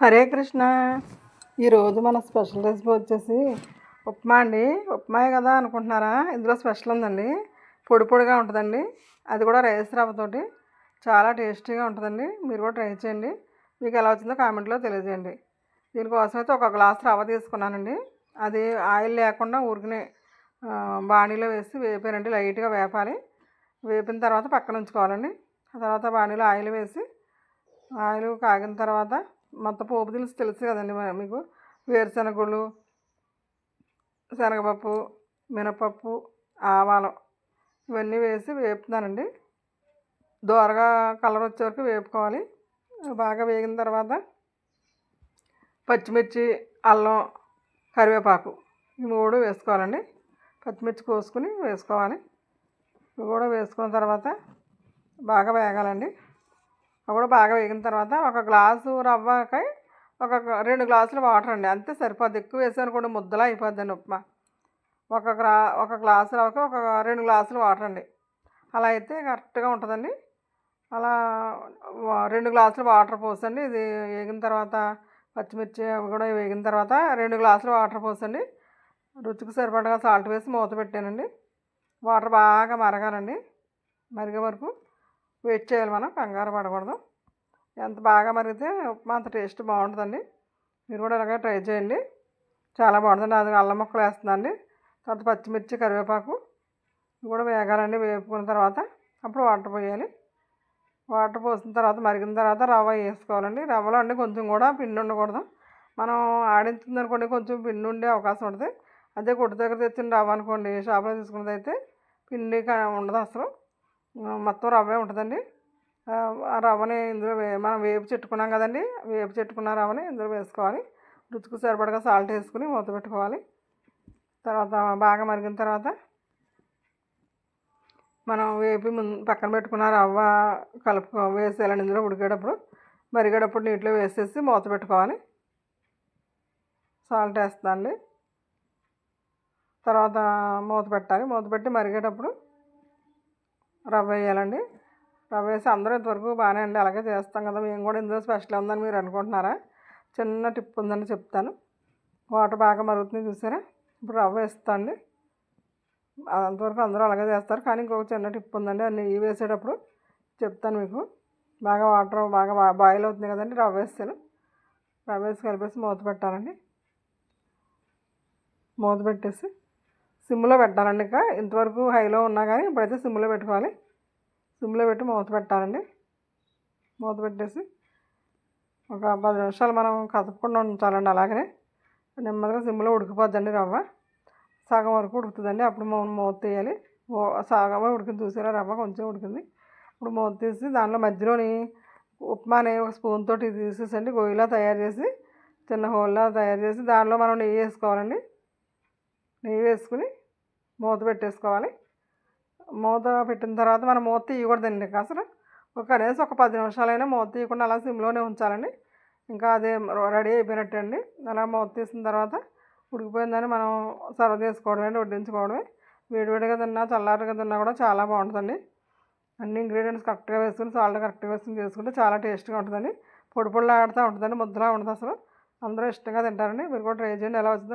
హరే కృష్ణ. ఈరోజు మన special recipe వచ్చేసి ఉప్మా అండి. ఉప్మాయే కదా అనుకుంటున్నారా? ఇందులో స్పెషల్ ఉందండి. పొడి పొడిగా ఉంటుందండి. అది కూడా రైస్ రవ్వతోటి. చాలా టేస్టీగా ఉంటుందండి. మీరు కూడా ట్రై చేయండి. మీకు ఎలా వచ్చిందో కామెంట్లో తెలియజేయండి. దీనికోసం అయితే ఒక గ్లాస్ రవ్వ తీసుకున్నానండి. అది ఆయిల్ లేకుండా ఊరికనే బాణీలో వేసి వేపానండి. లైట్గా వేపాలి. వేపిన తర్వాత పక్కన ఉంచుకోవాలండి. ఆ తర్వాత బాణీలో ఆయిల్ వేసి ఆయిల్ కాగిన తర్వాత మొత్తం పోపు దినుసు తెలుసు కదండి మరి మీకు. వేరుశనగలు శనగపప్పు మినపప్పు ఆవాలు ఇవన్నీ వేసి వేపుతున్నానండి. దోరగా కలర్ వచ్చే వరకు వేపుకోవాలి. బాగా వేగిన తర్వాత పచ్చిమిర్చి అల్లం కరివేపాకు ఈ మూడు వేసుకోవాలండి. పచ్చిమిర్చి కోసుకుని వేసుకోవాలి. ఇవి కూడా వేసుకున్న తర్వాత బాగా వేగాలండి. కూడా బాగా వేగిన తర్వాత ఒక గ్లాసు రవ్వకై ఒక రెండు గ్లాసులు వాటర్ అండి. అంతే సరిపోద్ది. ఎక్కువ వేసానుకోండి ముద్దలా అయిపోద్దండి ఉప్మా. ఒక గ్లా ఒక గ్లాసు రవ్వకి ఒక రెండు గ్లాసులు వాటర్ అండి. అలా అయితే కరెక్ట్గా ఉంటుందండి. అలా రెండు గ్లాసులు వాటర్ పోసండి. ఇది వేగిన తర్వాత పచ్చిమిర్చి అవి కూడా వేగిన తర్వాత రెండు గ్లాసులు వాటర్ పోసండి. రుచికి సరిపడగా సాల్ట్ వేసి మూత పెట్టానండి. వాటర్ బాగా మరగాలండి. మరిగే వరకు వెయిట్ చేయాలి మనం కంగారు పడకూడదు. ఎంత బాగా మరిగితే ఉప్మా అంత టేస్ట్ బాగుంటుందండి. మీరు కూడా ఇలాగే ట్రై చేయండి. చాలా బాగుంటుంది అది అల్లం ముక్కలు వేస్తుందండి తర్వాత పచ్చిమిర్చి కరివేపాకు ఇవి కూడా వేగాలండి. వేపుకున్న తర్వాత అప్పుడు వాటర్ పోయాలి. వాటర్ పోసిన తర్వాత మరిగిన తర్వాత రవ్వ వేసుకోవాలండి. రవ్వలో అండి కొంచెం కూడా పిండి ఉండకూడదు. మనం ఆడించింది అనుకోండి కొంచెం పిండి ఉండే అవకాశం ఉంటుంది. అదే కొట్టు దగ్గర తెచ్చిన రవ్వ అనుకోండి షాప్లో తీసుకున్నది అయితే పిండి కా- ఉండదు అసలు. మొత్తం రవ్వే ఉంటుందండి. ఆ రవ్వని ఇందులో వే మనం వేపు చెట్టుకున్నాం కదండి. వేపు చెట్టుకున్న రవ్వని ఇందులో వేసుకోవాలి. రుచికి సరిపడగా సాల్ట్ వేసుకుని మూత పెట్టుకోవాలి. తర్వాత బాగా మరిగిన తర్వాత మనం వేపి ముందు పక్కన పెట్టుకున్న రవ్వ కలుపుకో వేసేయాలండి ఇందులో ఉడికేటప్పుడు. మరిగేటప్పుడు నీటిలో వేసేసి మూత పెట్టుకోవాలి. సాల్ట్ వేస్తుందండి తర్వాత మూత పెట్టాలి. మూత పెట్టి మరిగేటప్పుడు రవ్వ వేయాలండి. రవ్వ వేసి అందరూ ఇంతవరకు బాగానే అండి. అలాగే చేస్తాం కదా మేము కూడా ఇందులో స్పెషల్ ఉందని మీరు అనుకుంటున్నారా? చిన్న టిప్ ఉందని చెప్తాను. వాటర్ బాగా మరుగుతుంది చూసారా? ఇప్పుడు రవ్వ వేస్తా అండి. అంతవరకు అందరూ అలాగే చేస్తారు. కానీ ఇంకొక చిన్న టిప్ ఉందండి. అది నెయ్యి వేసేటప్పుడు చెప్తాను మీకు. బాగా వాటర్ బాగా బాయిల్ అవుతుంది కదండి రవ్వ వేస్తాను. రవ్వ వేసి కలిపేసి మూత పెట్టాలండి. మూత పెట్టేసి సిమ్లో పెట్టాలండి ఇంకా. ఇంతవరకు హైలో ఉన్నా కానీ ఇప్పుడైతే సిమ్లో పెట్టుకోవాలి. సిమ్లో పెట్టి మూత పెట్టాలండి. మూత పెట్టేసి ఒక పది నిమిషాలు మనం కదపకుండా ఉంచాలండి అలాగనే. నెమ్మదిగా సిమ్లో ఉడికిపోద్దండి రవ్వ. సగం వరకు ఉడుకుతుందండి. అప్పుడు మనం మూత తీయాలి. సగమే ఉడికింది చూసారా రవ్వ కొంచెం ఉడికింది. ఇప్పుడు మూత తీసి దానిలో మధ్యలోని ఉప్మాని ఒక స్పూన్ తోటి తీసేసండి. గొయ్యిలా తయారు చేసి చిన్న హోల్లా తయారు చేసి దానిలో మనం నెయ్యి వేసుకోవాలండి. నెయ్యి వేసుకుని మూత పెట్టేసుకోవాలి. మూత పెట్టిన తర్వాత మనం మూత తీయకూడదండి ఇంకా అసలు ఒక కనీసం ఒక పది నిమిషాలైనా మూత తీయకుండా అలా సిమ్లోనే ఉంచాలండి. ఇంకా అదే రెడీ అయిపోయినట్టు అండి. అలా మూత తీసిన తర్వాత ఉడికిపోయిందని మనం సర్వ్ చేసుకోవడమే వడ్డించుకోవడమే. వేడివేడిగా తిన్నా చల్లారిగా తిన్నా కూడా చాలా బాగుంటుందండి. అన్ని ఇంగ్రీడియంట్స్ కరెక్ట్గా వేసుకుని సాల్ట్ కరెక్ట్గా వేసుకుని చేసుకుంటే చాలా టేస్ట్గా ఉంటుందండి. పొడి పొడిలాడుతూ ఉంటుందండి ముద్దలా ఉంటుంది అసలు. అందరూ ఇష్టంగా తింటారండి. మీరు కూడా ట్రై చేయండి. ఎలా వచ్చిందో